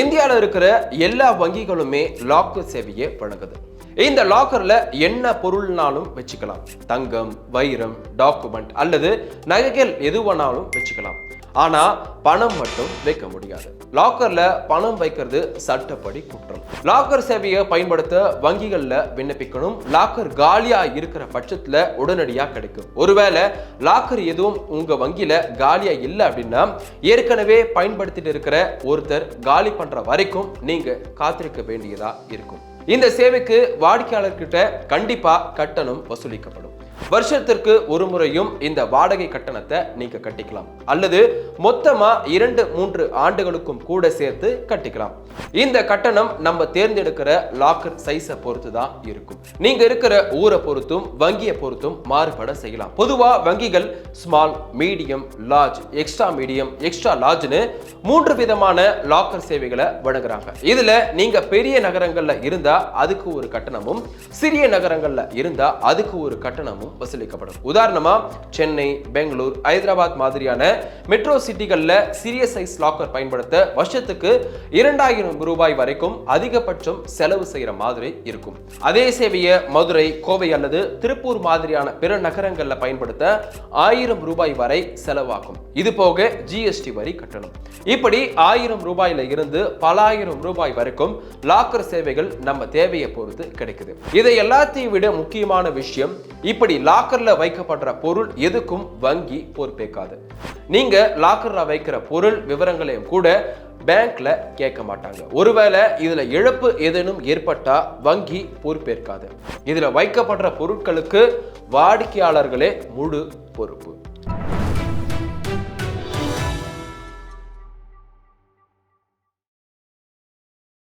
இந்தியாவில் இருக்கிற எல்லா வங்கிகளுமே லாக்கர் சேவையை வழங்குது. இந்த லாக்கர்ல என்ன பொருள்னாலும் வச்சுக்கலாம். தங்கம் வைரம் டாக்குமெண்ட் அல்லது நகைகள் எது வேணாலும் வச்சுக்கலாம். ஆனா பணம் மட்டும் வைக்க முடியாது. லாக்கர்ல பணம் வைக்கிறது சட்டப்படி குற்றம். லாக்கர் சேவையை பயன்படுத்த வங்கிகள்ல விண்ணப்பிக்கணும். லாக்கர் காலியா இருக்கிற பட்சத்துல உடனடியா கிடைக்கும். ஒருவேளை லாக்கர் எதுவும் உங்க வங்கியில காலியா இல்லை அப்படின்னா ஏற்கனவே பயன்படுத்திட்டு இருக்கிற ஒருத்தர் காலி பண்ற வரைக்கும் நீங்க காத்திருக்க வேண்டியதா இருக்கும். இந்த சேவைக்கு வாடிக்கையாளர்கிட்ட கண்டிப்பா கட்டணம் வசூலிக்கப்படும். வருஷத்திற்கு ஒரு முறையும் இந்த வாடகை கட்டணத்தை நீங்க கட்டிக்கலாம். அல்லது மொத்தமா இரண்டு மூன்று ஆண்டுகளுக்கும் கூட சேர்த்து கட்டிக்கலாம். இந்த கட்டணம் நம்ம தேர்ந்தெடுக்கிற லாக்கர் சைஸை பொறுத்து தான் இருக்கும். நீங்க இருக்கிற ஊரை பொறுத்தும் வங்கியை பொறுத்தும் மாறுபட செய்யலாம். பொதுவா வங்கிகள் small medium large extra medium extra லார்ஜ்னு மூன்று விதமான லாக்கர் சேவைகளை வழங்குறாங்க. இதுல நீங்க பெரிய நகரங்கள்ல இருந்தா அதுக்கு ஒரு கட்டணமும் சிறிய நகரங்கள்ல இருந்தா அதுக்கு ஒரு கட்டணமும் வசூலிக்கப்படும். உதாரணமா சென்னை பெங்களூர் ஹைதராபாத் மாதிரியான மெட்ரோ சிட்டிகளில் சிறிய சைஸ் லாக்கர் பயன்படுத்த வருஷத்துக்கு இரண்டாயிரம் ரூபாய் வரைக்கும் அதிகபட்சம் செலவு செய்கிற மாதிரி இருக்கும். அதே சேவையை மதுரை கோவை அல்லது திருப்பூர் மாதிரியான பிற நகரங்களில் பயன்படுத்த ஆயிரம் ரூபாய் வரை செலவாகும். இது போக ஜிஎஸ்டி வரி கட்டணம். இப்படி ஆயிரம் ரூபாயில இருந்து பலாயிரம் ரூபாய் வரைக்கும் லாக்கர் சேவைகள் நம்ம தேவையை பொறுத்து கிடைக்குது. இதை எல்லாத்தையும் விட முக்கியமான விஷயம் இப்படி லாக்கர்ல வைக்கப்படுற பொருள் எதுக்கும் வங்கி பொறுப்பேற்காது. நீங்க லாக்கர்ல வைக்கிற பொருள் விவரங்களையும் கூட பேங்க்ல கேட்க மாட்டாங்க. ஒருவேளை இதுல இழப்பு ஏதேனும் ஏற்பட்டா வங்கி பொறுப்பேற்காது. இதுல வைக்கப்படுற பொருட்களுக்கு வாடிக்கையாளர்களே முழு பொறுப்பு.